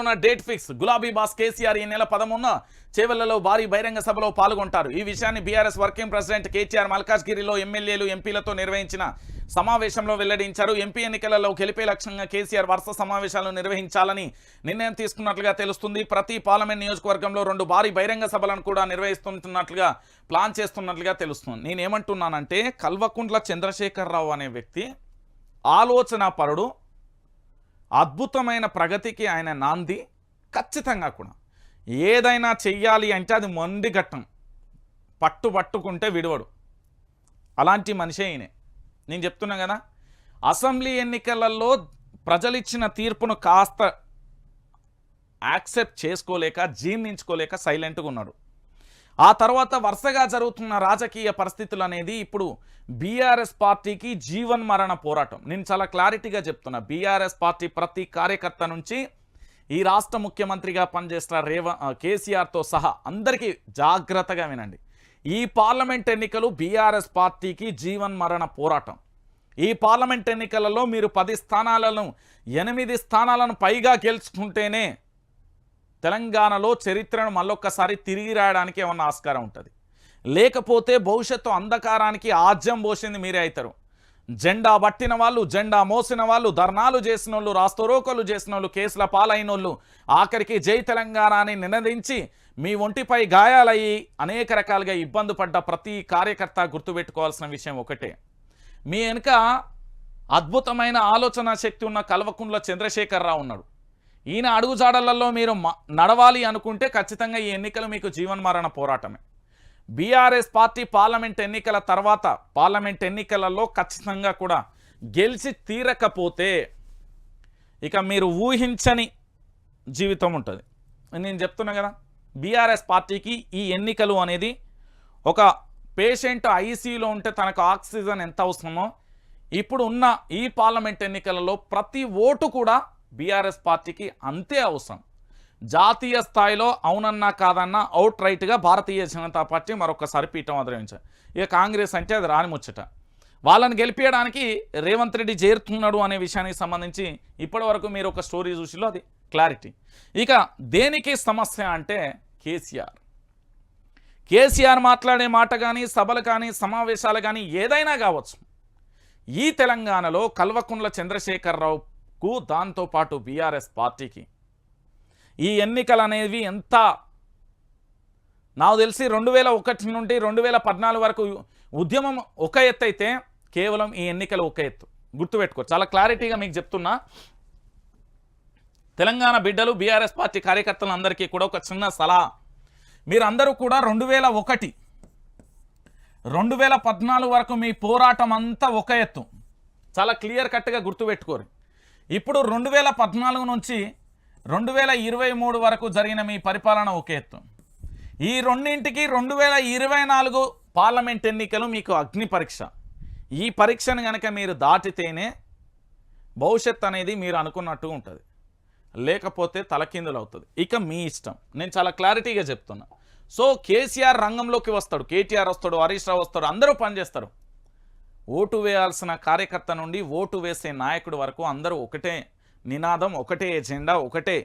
ఉన్న date fix. గులాబీ boss KCR ఈ నెల పదమూడున చేవెళ్ళలో భారీ బహిరంగ సభలో పాల్గొంటారు. ఈ విషయాన్ని బీఆర్ఎస్ వర్కింగ్ ప్రెసిడెంట్ కేటీఆర్ మల్కాజ్గిరిలో ఎమ్మెల్యేలు ఎంపీలతో నిర్వహించిన సమావేశంలో వెల్లడించారు. ఎంపీ ఎన్నికలలో గెలిపే లక్ష్యంగా కేసీఆర్ వరుస సమావేశాలు నిర్వహించాలని నిర్ణయం తీసుకున్నట్లుగా తెలుస్తుంది. ప్రతి పార్లమెంట్ నియోజకవర్గంలో రెండు భారీ బహిరంగ సభలను కూడా నిర్వహిస్తున్నట్లుగా ప్లాన్ చేస్తున్నట్లుగా తెలుస్తుంది. నేనేమంటున్నానంటే కల్వకుంట్ల చంద్రశేఖరరావు అనే వ్యక్తి ఆలోచన పరుడు అద్భుతమైన ప్రగతికి ఆయన నాంది ఖచ్చితంగా కూడా. ఏదైనా చెయ్యాలి అంటే అది మొండి ఘట్టం. పట్టు పట్టుకుంటే విడవడు. అలాంటి మనిషే ఈయనే. నేను చెప్తున్నా కదా అసెంబ్లీ ఎన్నికలలో ప్రజలిచ్చిన తీర్పును కాస్త యాక్సెప్ట్ చేసుకోలేక జీర్ణించుకోలేక సైలెంట్గా ఉన్నాడు. ఆ తర్వాత వరుసగా జరుగుతున్న రాజకీయ పరిస్థితులు అనేది ఇప్పుడు బీఆర్ఎస్ పార్టీకి జీవన్ మరణ పోరాటం. నేను చాలా క్లారిటీగా చెప్తున్నా. బీఆర్ఎస్ పార్టీ ప్రతి కార్యకర్త నుంచి ఈ రాష్ట్ర ముఖ్యమంత్రిగా పనిచేస్తున్న రేవ కేసీఆర్తో సహా అందరికీ జాగ్రత్తగా వినండి. ఈ పార్లమెంట్ ఎన్నికలు బీఆర్ఎస్ పార్టీకి జీవన్ మరణ పోరాటం. ఈ పార్లమెంట్ ఎన్నికలలో మీరు పది స్థానాలను ఎనిమిది స్థానాలను పైగా గెలుచుకుంటేనే తెలంగాణలో చరిత్రను మళ్ళొక్కసారి తిరిగి రాయడానికి ఏమన్నా ఆస్కారం ఉంటుంది? లేకపోతే భవిష్యత్తు అంధకారానికి ఆజ్యం పోసింది మీరే అవుతారు జెండా పట్టిన వాళ్ళు జెండా మోసిన వాళ్ళు ధర్నాలు చేసిన వాళ్ళు రాస్తరోకలు చేసిన వాళ్ళు కేసుల పాలైన వాళ్ళు ఆఖరికి జై తెలంగాణ అని నినదించి మీ ఒంటిపై గాయాలయ్యి అనేక రకాలుగా ఇబ్బంది పడ్డ ప్రతి కార్యకర్త గుర్తుపెట్టుకోవాల్సిన విషయం ఒకటే. మీ వెనుక అద్భుతమైన ఆలోచన శక్తి ఉన్న కల్వకుంట్ల చంద్రశేఖరరావు ఉన్నాడు. ఈయన అడుగుజాడలలో మీరు మ- నడవాలి అనుకుంటే ఖచ్చితంగా ఈ ఎన్నికలు మీకు జీవన్మరణ పోరాటమే. బీఆర్ఎస్ పార్టీ పార్లమెంట్ ఎన్నికల తర్వాత పార్లమెంట్ ఎన్నికలలో ఖచ్చితంగా కూడా గెలిచి తీరకపోతే ఇక మీరు ఊహించని జీవితం ఉంటుంది. నేను చెప్తున్నా కదా బీఆర్ఎస్ పార్టీకి ఈ ఎన్నికలు అనేది ఒక పేషెంట్ ఐసీయూలో ఉంటే తనకు ఆక్సిజన్ ఎంత అవసరమో ఇప్పుడు ఉన్న ఈ పార్లమెంట్ ఎన్నికలలో ప్రతి ఓటు కూడా బీఆర్ఎస్ పార్టీకి అంతే అవసరం. జాతీయ స్థాయిలో అవునన్నా కాదన్నా అవుట్ రైట్గా భారతీయ జనతా పార్టీ మరొకసారి పీఠం ఆదరించారు. ఇక కాంగ్రెస్ అంటే అది రాని ముచ్చట. వాళ్ళని గెలిపించడానికి రేవంత్ రెడ్డి చేరుతున్నాడు అనే విషయానికి సంబంధించి ఇప్పటివరకు మీరు ఒక స్టోరీ చూసిలో అది క్లారిటీ. ఇక దేనికి సమస్య అంటే కేసీఆర్. కేసీఆర్ మాట్లాడే మాట కానీ సభలు కానీ సమావేశాలు కానీ ఏదైనా కావచ్చు. ఈ తెలంగాణలో కల్వకుంట్ల చంద్రశేఖరరావుకు దాంతోపాటు బీఆర్ఎస్ పార్టీకి. ఈ ఎన్నికలు అనేవి ఎంత నాకు తెలిసి రెండు వేల ఒకటి నుండి రెండు వేల పద్నాలుగు వరకు ఉద్యమం ఒక ఎత్తు అయితే కేవలం ఈ ఎన్నికలు ఒక ఎత్తు. గుర్తుపెట్టుకో చాలా క్లారిటీగా మీకు చెప్తున్నా. తెలంగాణ బిడ్డలు బీఆర్ఎస్ పార్టీ కార్యకర్తలందరికీ కూడా ఒక చిన్న సలహా. మీరందరూ కూడా రెండు వేల ఒకటి రెండు వేల పద్నాలుగు వరకు మీ పోరాటం అంతా ఒక ఎత్తు. చాలా క్లియర్ కట్గా గుర్తుపెట్టుకోరు. ఇప్పుడు రెండు వేల పద్నాలుగు నుంచి రెండు వేల ఇరవై మూడు వరకు జరిగిన మీ పరిపాలన ఒక ఎత్తు. ఈ రెండింటికి రెండు వేల ఇరవై నాలుగు పార్లమెంట్ ఎన్నికలు మీకు అగ్ని పరీక్ష. ఈ పరీక్షను కనుక మీరు దాటితేనే భవిష్యత్ అనేది మీరు అనుకున్నట్టు ఉంటుంది. లేకపోతే తలకిందులు అవుతుంది ఇక మీ ఇష్టం. నేను చాలా క్లారిటీగా చెప్తున్నా. సో కేసీఆర్ రంగంలోకి వస్తాడు. కేటీఆర్ వస్తాడు హరీష్ రావు వస్తాడు అందరూ పనిచేస్తారు. ఓటు వేయాల్సిన కార్యకర్త నుండి ఓటు వేసే నాయకుడు వరకు అందరూ ఒకటే నినాదం ఒకటే ఎజెండా ఒకటే